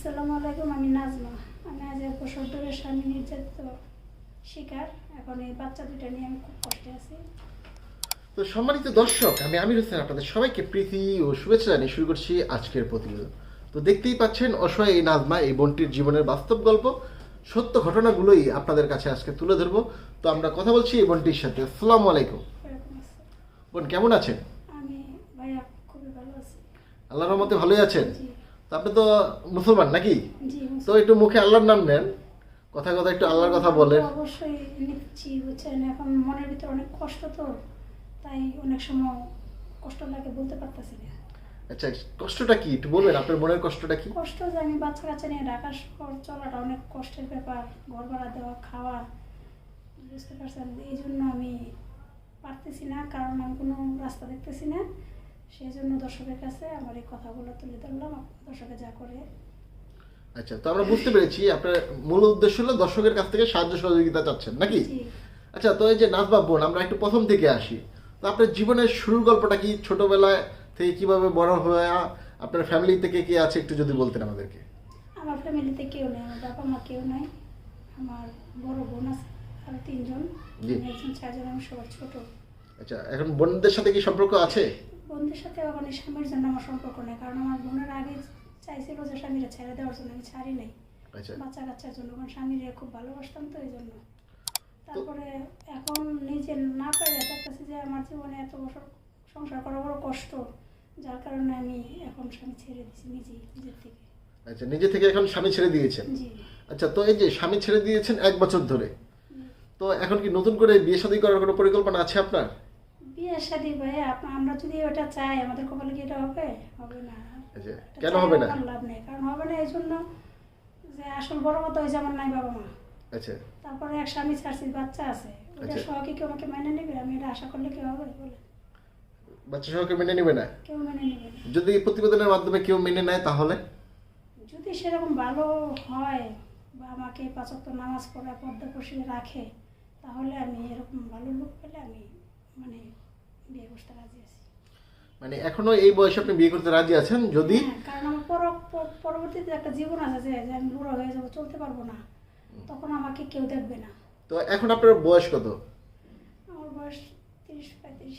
আসসালামু আলাইকুম আমি নাজমা। আমি আজ এক বছর ধরে স্বামী নির্যাতিত শিকার। এখন এই বাচ্চা দুটা নিয়ে আমি খুব কষ্টে আছি। তো সম্মানিত দর্শক আমি আমির হোসেন আপনাদের সবাইকে প্রীতি ও শুভেচ্ছা জানিয়ে শুরু করছি আজকের প্রতিবেদন। তো দেখতেই পাচ্ছেন অসহায় এই নাজমা এই বোনটির জীবনের বাস্তব গল্প। সত্য ঘটনাগুলোই আপনাদের কাছে আজকে তুলে ধরবো। তো আমরা কথা বলছি এই বোনটির সাথে। আসসালামু আলাইকুম। বোন কেমন আছেন? আমি ভাইয়া খুবই ভালো আছি। আল্লাহর রহমতে ভালোই আছেন? আপনি তো মুসলমান নাকি? জি তো একটু মুখে আল্লাহর নাম নেন। কথা কথা একটু আল্লাহর কথা বলেন। অবশ্যই নিচ্ছি বুঝছেন? এখন মনের ভিতরে অনেক কষ্ট তো তাই অনেক সময় কষ্ট লাগে বলতে পারতেছি না। আচ্ছা কষ্টটা কি? একটু বলবেন আপনার মনের কষ্টটা কি? কষ্ট যে আমি বাচ্চা কাচ্চা নিয়ে ঢাকা শহর চলাটা অনেক কষ্টের ব্যাপার ঘর ভাড়া দেওয়া খাওয়া বুঝতে পারছেন? এই জন্য আমি পারতেছি না কারণ আমি কোনো রাস্তা দেখতেছি না। সেই জন্য দর্শকের কাছে আমার এই কথাগুলো তুলে ধরলাম দর্শকে যা করে। আচ্ছা তো আমরা বুঝতে পেরেছি আপনার মূল উদ্দেশ্য হলো দর্শকের কাছ থেকে সাহায্য সহযোগিতা চাচ্ছেন নাকি? আচ্ছা তো এই যে নাজবা বোন আমরা একটু প্রথম থেকে আসি। তো আপনার জীবনের শুরুর গল্পটা কি ছোটবেলায় থেকে কীভাবে বড় হয়ে আপনার ফ্যামিলি থেকে কে আছে একটু যদি বলতেন আমাদেরকে? আমার ফ্যামিলিতে কেউ নেই আমার বাবা মা কেউ নাই আমার বড় বোন আছে আর তিনজন একজন চারজন আমি সবার ছোট। আচ্ছা এখন বোনদের সাথে কি সম্পর্ক আছে? বোনদের সাথে এই স্বামীর জন্য আমার সম্পর্ক নেই কারণ আমার বোনের আগে চাইছিল যে স্বামীরা ছেড়ে দেওয়ার জন্য আমি ছাড়ি নাই। আচ্ছা। বাচ্চা কাচ্চার জন্য কারণ স্বামীরে খুব ভালোবাসতাম তো এই জন্য। তারপরে এখন নিজে না পারে দেখতেছি যে আমার জীবনে এত বছর সংসার করা বড় কষ্ট যার কারণে আমি এখন স্বামী ছেড়ে দিছি নিজেই নিজের থেকে। আচ্ছা নিজে থেকে এখন স্বামী ছেড়ে দিয়েছেন? জি। আচ্ছা তো এই যে স্বামী ছেড়ে দিয়েছেন এক বছর ধরে তো এখন কি নতুন করে বিয়ে শাদী করার কোনো পরিকল্পনা আছে আপনার? বিয়ে শাদী ভাই আমরা যদি ওটা চাই আমাদের কপালে কি এটা হবে? হবে না। কেন হবে না? লাভ নেই কারণ হবে না এই জন্য যে আসল বড় কথা হয়েছে আমার নাই বাবা মা। আচ্ছা। তারপরে এক স্বামী ছাড়ছি বাচ্চা আছে। ওটা আচ্ছা। সহ কি কেউ আমাকে মেনে নেবে? আমি এটা আশা করলে কেউ হবে? বলে বাচ্চা মেনে নেবে না? কেউ মেনে নেবে যদি প্রতিবেদনের মাধ্যমে কেউ মেনে নেয় তাহলে? যদি সেরকম ভালো হয় বা আমাকে পাঁচক্ত নামাজ পড়া পর্দা কষিয়ে রাখে তাহলে আমি এরকম ভালো লোক পেলে আমি মানে বিয়ে করতে রাজি আছি। মানে এখনও এই বয়সে আপনি বিয়ে করতে রাজি আছেন? যদি হ্যাঁ, কারণ আমার পরবর্তীতে একটা জীবন আছে যে আমি বুড়ো হয়ে যাব চলতে পারব না। তখন আমাকে কেউ দেখবে না। তো এখন আপনার বয়স কত? আমার বয়স তিরিশ পঁয়ত্রিশ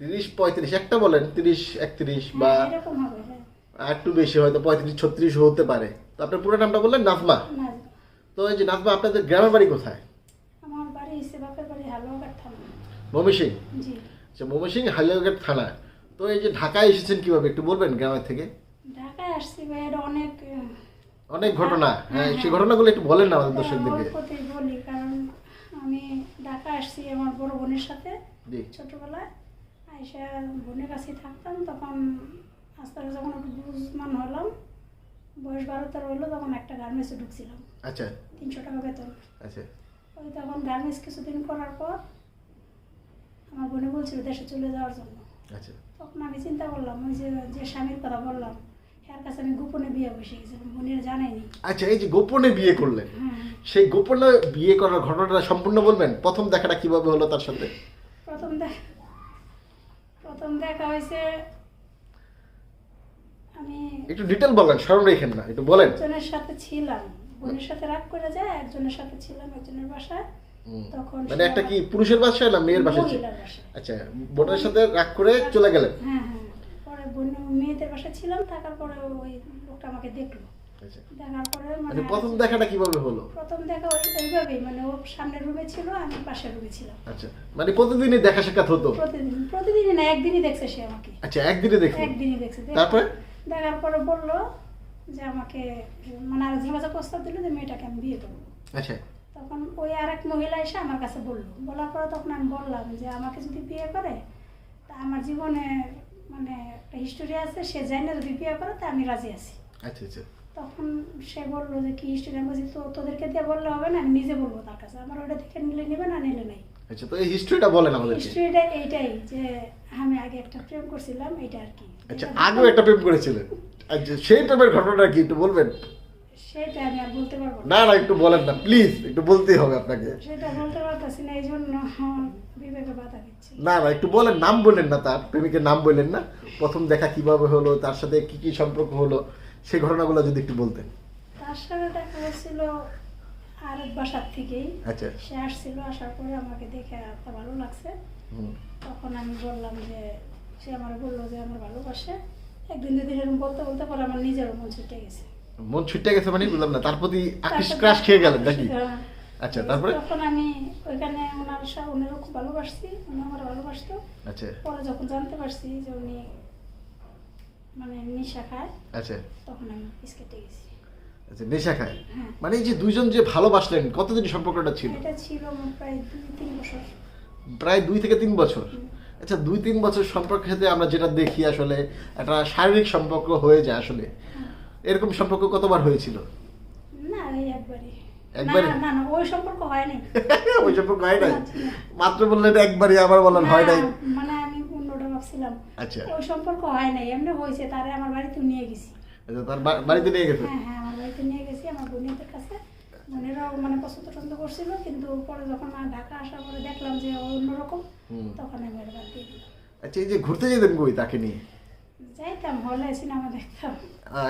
তিরিশ পঁয়ত্রিশ একটা বলেন তিরিশ একত্রিশ বা হ্যাঁ, এরকম হবে হ্যাঁ। একটু বেশি হয়তো পঁয়ত্রিশ ছত্রিশ হতে পারে। তো আপনার পুরো নামটা বললেন নাজমা? তো এই যে নাজমা আপনাদের গ্রামের বাড়ি কোথায়? আমার বাড়ি বাপের বাড়ি হালুয়াঘাট থানা। জি। আচ্ছা থানা তো এই যে ঢাকায় এসেছেন কীভাবে? একটু বলবেন গ্রামের থেকে। ঢাকায় আসছি ভাই অনেক অনেক ঘটনা। হ্যাঁ হ্যাঁ, সেই হ্যাঁ। ঘটনাগুলো একটু বলেন না আমাদের দর্শকদেরকে। বলি কারণ আমি ঢাকা আসছি আমার বড় বোনের সাথে ছোটবেলায়। আইসা বোনের কাছেই থাকতাম তখন আস্তে আস্তে যখন একটু বুঝমান হলাম বয়স বারো তেরো হলো তখন একটা গার্মেন্টসে ঢুকছিলাম। আচ্ছা। তিনশো টাকা বেতন। আচ্ছা। ওই তখন গার্মেন্টস কিছুদিন করার পর আমার বোনে বলছিল দেশে চলে যাওয়ার জন্য। আচ্ছা। তখন আমি চিন্তা করলাম ওই যে যে স্বামীর কথা বললাম এর কাছে আমি গোপনে বিয়ে বসে গেছিলাম বোনের জানাইনি আচ্ছা এই যে গোপনে বিয়ে করলেন হ্যাঁ। সেই গোপনে বিয়ে করার ঘটনাটা সম্পূর্ণ বলবেন? প্রথম দেখাটা কীভাবে হলো তার সাথে? প্রথম দেখ প্রথম দেখা হয়েছে আমি একটু ডিটেল বলেন স্মরণ রেখেন না একটু বলেন। একজনের সাথে ছিলাম বোনের সাথে রাগ করে যায় একজনের সাথে ছিলাম একজনের বাসায়। তখন মানে একটা কি পুরুষের বাসায় না মেয়ের বাসায় ছিল? আচ্ছা বোনের সাথে রাগ করে চলে গেলেন? হ্যাঁ হ্যাঁ। পরে বোন মেয়েদের বাসায় ছিলাম থাকার পরে ওই লোকটা আমাকে দেখল। আচ্ছা। দেখার পরে মানে মানে প্রথম দেখাটা কীভাবে হলো? প্রথম দেখা ওইভাবেই মানে ও সামনের রুমে ছিল আমি পাশের রুমে ছিলাম। আচ্ছা মানে প্রতিদিনই দেখা সাক্ষাৎ হতো? প্রতিদিন প্রতিদিনই না একদিনই দেখছে সে আমাকে। আচ্ছা একদিনে দেখুন একদিনই দেখছে তারপরে? দেখার পরে বলল যে আমাকে মানে আর ঝামেজা প্রস্তাব দিল যে মেয়েটাকে আমি বিয়ে করব। আচ্ছা। তখন ওই আর এক মহিলা এসে আমার কাছে বলল। বলার পরে তখন আমি বললাম যে আমাকে যদি বিয়ে করে তা আমার জীবনে মানে একটা হিস্টোরি আছে সে জানি না যদি বিয়ে করে তা আমি রাজি আছি। আচ্ছা আচ্ছা। তখন সে বলল যে কি হিস্টোরি আমি বলছি তো তোদেরকে দিয়ে বললে হবে না আমি নিজে বলব তার কাছে। আমার ওটা দেখে নিলে নেবে না নিলে নেই। আচ্ছা তো এই হিস্ট্রিটা বলেন হিস্টোরিটা এইটাই যে আমি আগে একটা প্রেম করছিলাম এইটা আর কি। আচ্ছা আগেও একটা প্রেম করেছিলেন। আচ্ছা সেই প্রেমের ঘটনাটা কি একটু বলবেন? সেটা আমি আর বলতে পারব না। না একটু বলেন না প্লিজ একটু বলতেই হবে আপনাকে। সেটা বলতে পারতেছি না এই জন্য বিবেকে বাধা দিচ্ছি। না না একটু বলেন নাম বললেন না তার প্রেমিকের নাম বললেন না। প্রথম দেখা কীভাবে হলো তার সাথে কি কি সম্পর্ক হলো সেই ঘটনাগুলো যদি একটু বলতেন। তার সাথে দেখা হয়েছিল আরেক বাসার থেকেই। আচ্ছা। সে আসছিল আসার পরে আমাকে দেখে এত ভালো লাগছে। তখন আমি বললাম যে সে আমার বলল যে আমার ভালোবাসে। একদিন দুদিন এরকম বলতে বলতে পরে আমার নিজেরও মন ছুটে গেছে। মন ছুটে গেছে মানে বুঝলাম না তার প্রতি আকৃষ্ট ক্রাশ খেয়ে গেলেন নাকি? হ্যাঁ। আচ্ছা তারপরে? তখন আমি ওইখানে ওনার সা উনিরও খুব ভালোবাসছি উনি আমার ভালোবাসতো। আচ্ছা। পরে যখন জানতে পারছি যে উনি মানে নেশা খায় আচ্ছা। তখন আমি পিস গেছি। আচ্ছা নেশা খায়? হ্যাঁ। মানে এই যে দুইজন যে ভালোবাসলেন কতদিন সম্পর্কটা ছিল? এটা ছিল প্রায় দুই তিন বছর। প্রায় দুই থেকে তিন বছর? আচ্ছা দুই তিন বছর সম্পর্ক ক্ষেত্রে আমরা যেটা দেখি আসলে একটা শারীরিক সম্পর্ক হয়ে যায় আসলে। এরকম সম্পর্ক কতবার হয়েছিল? না এই একবারই। একবারই? না না না ওই সম্পর্ক হয়নি ওই সম্পর্ক হয় নাই? মাত্র বললেন একবারই আবার বললেন হয় নাই? মানে আমি অন্যটা ভাবছিলাম। আচ্ছা। ওই সম্পর্ক হয় নাই এমনি হয়েছে তারে আমার বাড়িতে নিয়ে গেছি। আচ্ছা তার বাড়িতে নিয়ে গেছে? হ্যাঁ হ্যাঁ আমার বাড়িতে নিয়ে গেছি আমার বোনেদের কাছে। বোনেরাও মানে পছন্দ টছন্দ করছিল কিন্তু পরে যখন ঢাকা আসার পরে দেখলাম যে অন্যরকম। তখন আমি আর বাদ দিয়ে দিলাম। আচ্ছা এই যে ঘুরতে যেতেন কই তাকে নিয়ে? যাইতাম হলে সিনেমা দেখতাম।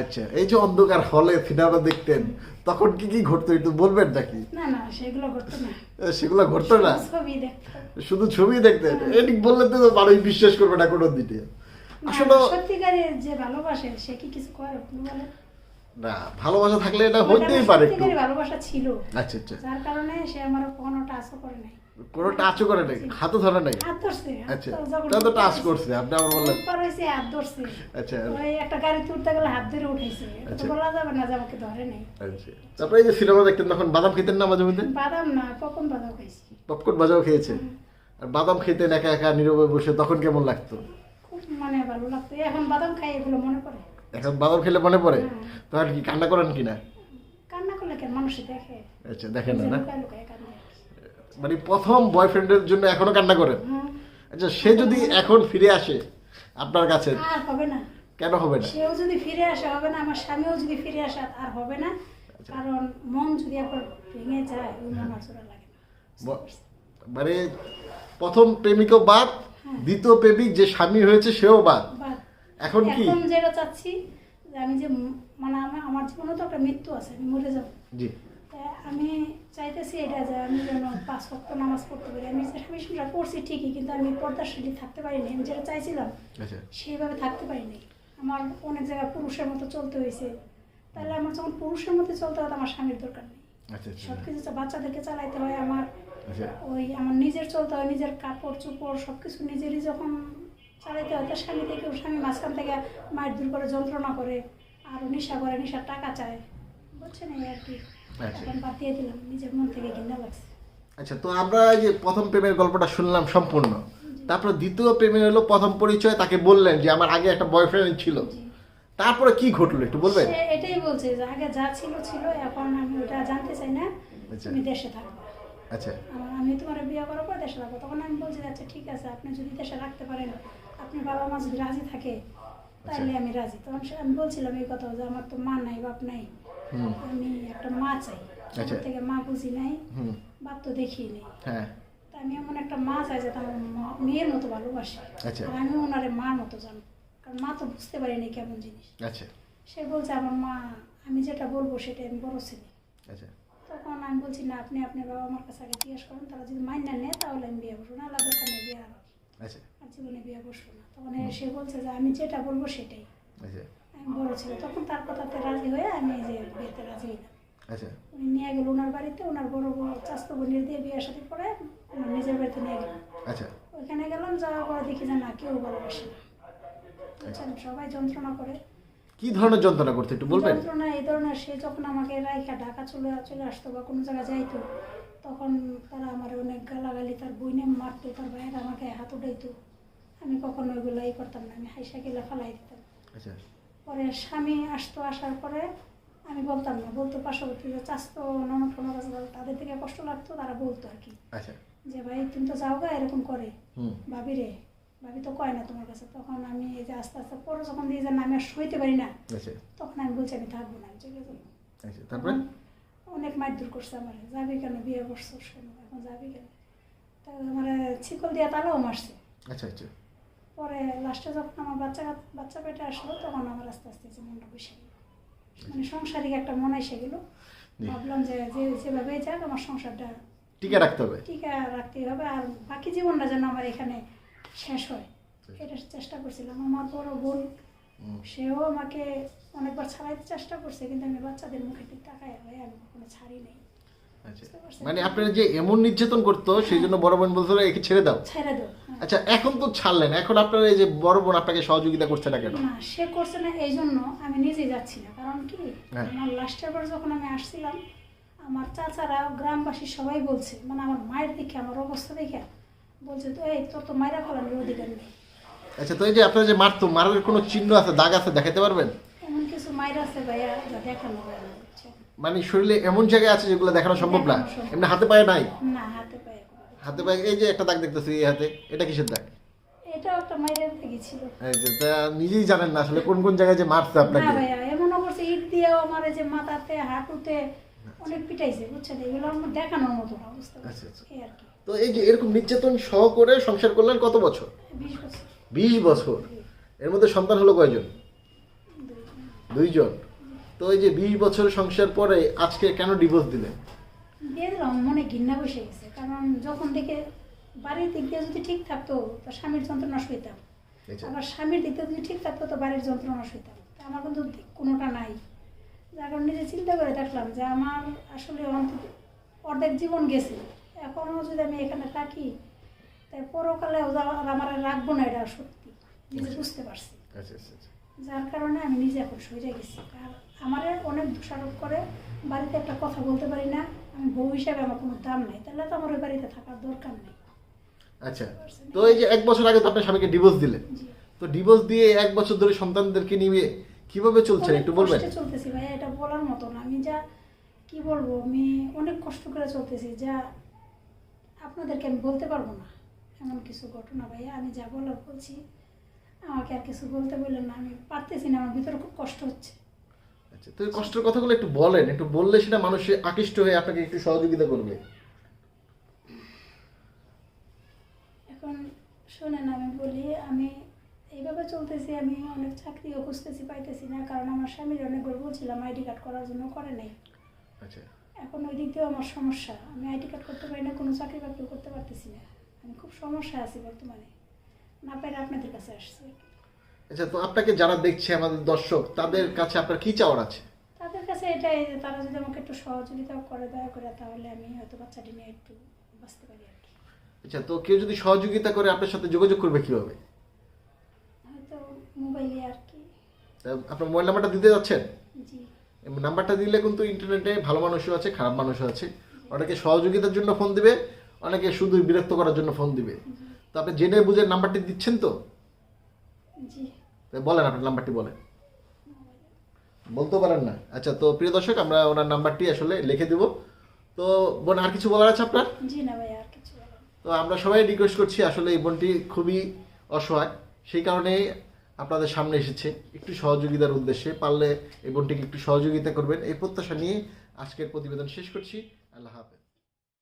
আচ্ছা এই যে অন্ধকার হলে সিনেমা দেখতেন তখন কি কি ঘটতো একটু বলবেন নাকি? না না সেগুলো করতো না। সেগুলো ঘটতো না? ছবি দেখতাম। শুধু ছবি দেখতেন? এটি বললে তো মানুষ বিশ্বাস করবে না কোনো দিকে। আসলে সত্যিকারের যে ভালোবাসে সে কি কিছু করে? বলেন? না ভালোবাসা থাকলে এটা হতেই পারে ভালোবাসা ছিল। আচ্ছা আচ্ছা। যার কারণে সে আমার কখনো টাচও করে নাই। কোনো টাচও করে নাই হাতও ধরে নাই। হাত আচ্ছা তো টাচ করছে আপনি আবার বললেন। উপর হয়েছে হাত ধরছে। আচ্ছা। ওই একটা গাড়ি তুলতে গেলে হাত ধরে উঠেছে তো আচ্ছা। বলা যাবে না যে আমাকে ধরে নাই। আচ্ছা। তারপরে এই যে সিনেমা দেখতেন তখন বাদাম খেতেন না মাঝে মধ্যে? বাদাম না কখন বাদাম খাইছি। পপকর্ন ভাজাও খেয়েছে? আর বাদাম খেতেন একা একা নীরবে বসে তখন কেমন লাগতো? খুব মানে ভালো লাগতো। এখন বাদাম খাই এগুলো মনে পড়ে। এখন বাদাম খেলে মনে পড়ে। তখন কি কান্না করেন কিনা? কান্না করলে কেন? দেখে। আচ্ছা দেখেন না না? মানে প্রথম বয়ফ্রেন্ডের জন্য এখনও কান্না করেন আচ্ছা সে যদি এখন ফিরে আসে আপনার কাছে আর হবে না। কেন হবে না? সেও যদি ফিরে আসে হবে না। আমার স্বামীও যদি ফিরে আসে আর হবে না। আচ্ছা। কারণ মন যদি এখন ভেঙে যায় ওই মন আর লাগে না। মানে প্রথম প্রেমিকও বাদ হ্যাঁ। দ্বিতীয় প্রেমিক যে স্বামী হয়েছে সেও বাদ। এখন কি? এখন যেটা চাচ্ছি যে আমি যে মানে আমার জীবনে তো একটা মৃত্যু আছে আমি মরে যাব। জি। আমি চাইতেছি এটা যে আমি যেন পাঁচ ওয়াক্ত নামাজ পড়তে পারি। আমি স্বামী সংসার করছি ঠিকই কিন্তু আমি পর্দার সাথে থাকতে পারিনি। আমি যেটা চাইছিলাম আচ্ছা। সেইভাবে থাকতে পারিনি। আমার অনেক জায়গায় পুরুষের মতো চলতে হয়েছে। তাহলে আমার যখন পুরুষের মতো চলতে হয় আমার স্বামীর দরকার নেই। আচ্ছা আচ্ছা। সব কিছু বাচ্চাদেরকে চালাইতে হয়। আমার ওই আমার নিজের চলতে হয় নিজের কাপড় চোপড় সব কিছু নিজেরই যখন চালাইতে হয় তার স্বামী থেকে স্বামী মাঝখান থেকে মায়ের দূর করে যন্ত্রণা করে আর নেশা করে নেশার টাকা চায়। বুঝছেন এই আর কি? আচ্ছা। এখন দিলাম নিজের মন থেকে ঘৃণা লাগছে আচ্ছা তো আমরা এই যে প্রথম প্রেমের গল্পটা শুনলাম সম্পূর্ণ। তারপর দ্বিতীয় প্রেমের হলো প্রথম পরিচয় তাকে বললেন যে আমার আগে একটা বয়ফ্রেন্ড ছিল। তারপরে কি ঘটলো একটু বলবেন? এটাই বলছে যে আগে যা ছিল ছিল এখন আমি ওটা জানতে চাই না আচ্ছা। তুমি দেশে থাকবে আচ্ছা। আমি তোমার বিয়ে করার পর দেশে রাখব তখন আমি বলছি আচ্ছা ঠিক আছে আপনি যদি দেশে রাখতে পারেন আপনি বাবা মা যদি রাজি থাকে তাহলে আমি রাজি। তখন আমি বলছিলাম এই কথা যে আমার তো মা নাই বাপ নাই। আমি একটা মা চাই। আচ্ছা। আমার থেকে মা বুঝি নাই বাপ তো দেখি নেই। হ্যাঁ। তা আমি এমন একটা মা চাই যাতে আমার মেয়ের মতো ভালোবাসে। আচ্ছা। আর আমি ওনারে মার মতো জানি। কারণ মা তো বুঝতে পারিনি কেমন জিনিস। আচ্ছা। সে বলছে আমার মা আমি যেটা বলব সেটা আমি বড় ছেলে। আচ্ছা। তখন আমি বলছি না আপনি আপনার বাবা মার কাছে আগে জিজ্ঞেস করুন তারা যদি মান্য নেয় তাহলে আমি বিয়ে বসবো না আলাদা দরকার বিয়ে আর আচ্ছা। জীবনে বিয়ে বসবো না। তখন সে বলছে যে আমি যেটা বলব সেটাই। আচ্ছা। বড় ছিল তখন তার কথাতে রাজি হয়ে আমি যে বিয়েতে রাজি হইলাম। আচ্ছা। উনি নিয়ে গেল ওনার বাড়িতে ওনার বড় বড় চাস্ত বোনের দিয়ে বিয়ের সাথে ওনার নিজের বাড়িতে নিয়ে গেলাম আচ্ছা। ওইখানে গেলাম যাওয়ার পরে দেখি যে না কেউ ভালোবাসে না। সবাই যন্ত্রণা করে। কি ধরনের যন্ত্রণা করতে একটু বলবেন? যন্ত্রণা এই ধরনের সে যখন আমাকে রাইখা ঢাকা চলে চলে আসতো বা কোনো জায়গায় যাইতো তখন তারা আমার অনেক গালাগালি তার বইনে মারতো তার বাইরে আমাকে হাত উঠাইতো। আমি কখনো ওইগুলো করতাম না আমি হাইসা গেলে ফালাই দিতাম। আচ্ছা। পরে স্বামী আসতো আসার পরে আমি বলতাম না বলতো পার্শ্ববর্তী যে চাস্তো ননদ আছে তাদের- থেকে কষ্ট লাগতো তারা বলতো আর কি। আচ্ছা। যে ভাই তুমি তো যাও গা এরকম করে। ভাবি রে ভাবি তো কয় না তোমার কাছে? তখন আমি এই যে আস্তে আস্তে পরে যখন দিয়ে যে আমি আর সইতে পারি না আচ্ছা। তখন আমি বলছি আমি থাকব না আমি চলে যাব। আচ্ছা তারপরে? অনেক মারধর করছে আমার যাবি কেন বিয়ে করছ কেন? এখন যাবি কেন? তা আমার ছিকল দিয়ে তালাও মারছে। আচ্ছা আচ্ছা। পরে লাস্টে যখন আমার বাচ্চা বাচ্চা পেটে আসলো তখন আমার আস্তে আস্তে যে মনটা বসে গেল। মানে সংসারিক একটা মনে এসে গেল। ভাবলাম যে যে যেভাবে যাক আমার সংসারটা টিকে রাখতে হবে। টিকা রাখতেই হবে। আর বাকি জীবনটা যেন আমার এখানে শেষ হয় এটা চেষ্টা করছিলাম। আমার বড় বোন সেও আমাকে অনেকবার ছাড়াইতে চেষ্টা করছে কিন্তু আমি বাচ্চাদের মুখে ঠিক তাকাই হয়ে আমি কখনো ছাড়ি নেই? মানে আপনার যে এমন নির্যাতন করতো সেই জন্য বড় বোন বলছিল একে ছেড়ে দাও। ছেড়ে দেবো হ্যাঁ। আচ্ছা এখন তো ছাড়লেন। এখন আপনার এই যে বড় বোন আপনাকে সহযোগিতা করছে না কেন? না সে করছে না এই জন্য আমি নিজেই যাচ্ছি না। কারণ কি? হ্যাঁ। আমার লাস্টের বার যখন আমি আসছিলাম আমার চাচারা গ্রামবাসী সবাই বলছে মানে আমার মায়ের দেখে আমার অবস্থা দেখে বলছে তো এই তোর তো মায়েরা ফেলানোর অধিকার নেই। আচ্ছা তো এই যে আপনার যে মারতো মারার কোনো চিহ্ন আছে দাগ আছে দেখাতে পারবেন? এমন কিছু মায়েরা আছে ভাইয়া যা দেখানো যায় না? মানে শরীরে এমন জায়গায় আছে যেগুলো দেখানো সম্ভব না। এমনি হাতে পায়ে নাই? না হাতে পায়ে হাতে পায়ে এই যে একটা দাগ দেখতেছি এই হাতে এটা কিসের দাগ? একটা এই যে তা নিজেই জানেন না আসলে কোন কোন জায়গায় যে মারছে না আপনাকে। ভাইয়া এমনও ইট দিয়েও আমার যে মাথাতে হাঁটুতে অনেক পিটাইছে বুঝছেন? এগুলো আমার দেখানোর মতো না বুঝতে আচ্ছা, আচ্ছা। তো এই যে এরকম নির্যাতন সহ করে সংসার করলেন কত বছর? বিশ বছর। বিশ বছর। এর মধ্যে সন্তান হলো কয়জন? দুইজন। তো এই যে বিশ বছর সংসার পরে আজকে কেন ডিভোর্স দিলেন? দিয়ে দিলাম মনে ঘৃণা বসে গেছে। কারণ যখন থেকে বাড়ির দিক দিয়ে যদি ঠিক থাকতো তো স্বামীর যন্ত্রণা সইতাম। আচ্ছা। আবার স্বামীর দিক দিয়ে যদি ঠিক থাকতো তো বাড়ির যন্ত্রণা সইতাম। তা আমার কিন্তু কোনোটা নাই। যার কারণে নিজে চিন্তা করে দেখলাম যে আমার আসলে অন্তত অর্ধেক জীবন গেছে। এখনও যদি আমি এখানে থাকি তাই পরকালে আমার আর রাখব না এটা সত্যি। নিজে বুঝতে পারছি। আচ্ছা আচ্ছা আচ্ছা। যার কারণে আমি নিজে এখন সরে গেছি। আর আমার অনেক দোষারোপ করে বাড়িতে একটা কথা বলতে পারি না আমি বউ হিসাবে আমার কোনো দাম নাই তাহলে তো আমার ওই বাড়িতে থাকার দরকার নেই। আচ্ছা তো এই যে এক বছর আগে তো আপনার স্বামীকে ডিভোর্স দিলেন তো ডিভোর্স দিয়ে এক বছর ধরে সন্তানদেরকে নিয়ে কীভাবে চলছেন অনেক একটু বলবেন চলতেছি ভাই এটা বলার মতো না। আমি যা কি বলব আমি অনেক কষ্ট করে চলতেছি যা আপনাদেরকে আমি বলতে পারব না এমন কিছু ঘটনা ভাইয়া আমি যা বলার বলছি আমাকে আর কিছু বলতে বললেন না আমি পারতেছি না আমার ভিতরে খুব কষ্ট হচ্ছে। আচ্ছা তো কষ্টের কথাগুলো একটু বলেন একটু বললে সেটা মানুষ আকৃষ্ট হয়ে আপনাকে একটু সহযোগিতা করবে। এখন শোনেন আমি বলি আমি এইভাবে চলতেছি আমি অনেক চাকরিও খুঁজতেছি পাইতেছি না কারণ আমার স্বামীর অনেক গর্ব ছিলাম আইডি কার্ড করার জন্য করে নাই। আচ্ছা। এখন ওই দিক দিয়েও আমার সমস্যা আমি আইডি কার্ড করতে পারি না কোনো চাকরি বাকরি করতে পারতেছি না। আমি খুব সমস্যা আছি বর্তমানে। না পাইলে আপনাদের কাছে আসছি। আচ্ছা তো আপনাকে যারা দেখছে আমাদের দর্শক তাদের কাছে আপনার কি চাওয়ার আছে? তাদের কাছে এটাই যে তারা যদি আমাকে একটু সহযোগিতা করে দয়া করে তাহলে আমি হয়তো বাচ্চাটি নিয়ে একটু বাঁচতে পারি আর কি। আচ্ছা তো কেউ যদি সহযোগিতা করে আপনার সাথে যোগাযোগ করবে কীভাবে? হয়তো মোবাইলে আর কি। আপনার মোবাইল নাম্বারটা দিতে যাচ্ছেন? জি। নাম্বারটা দিলে কিন্তু ইন্টারনেটে ভালো মানুষও আছে খারাপ মানুষও আছে। অনেকে সহযোগিতার জন্য ফোন দিবে অনেকে শুধু বিরক্ত করার জন্য ফোন দিবে। তো আপনি জেনে বুঝে নাম্বারটি দিচ্ছেন তো? জি। তো বলেন আপনার নাম্বারটি বলেন। বলতে পারেন না। আচ্ছা তো প্রিয় দর্শক আমরা ওনার নাম্বারটি আসলে লিখে দেব। তো বোন আর কিছু বলার আছে আপনার? জি না ভাই আর কিছু তো আমরা সবাই রিকোয়েস্ট করছি আসলে এই বোনটি খুবই অসহায়। সেই কারণে আপনাদের সামনে এসেছে একটু সহযোগিতার উদ্দেশ্যে। পারলে এই বোনটিকে একটু সহযোগিতা করবেন। এই প্রত্যাশা নিয়ে আজকের প্রতিবেদন শেষ করছি। আল্লাহ হাফেজ।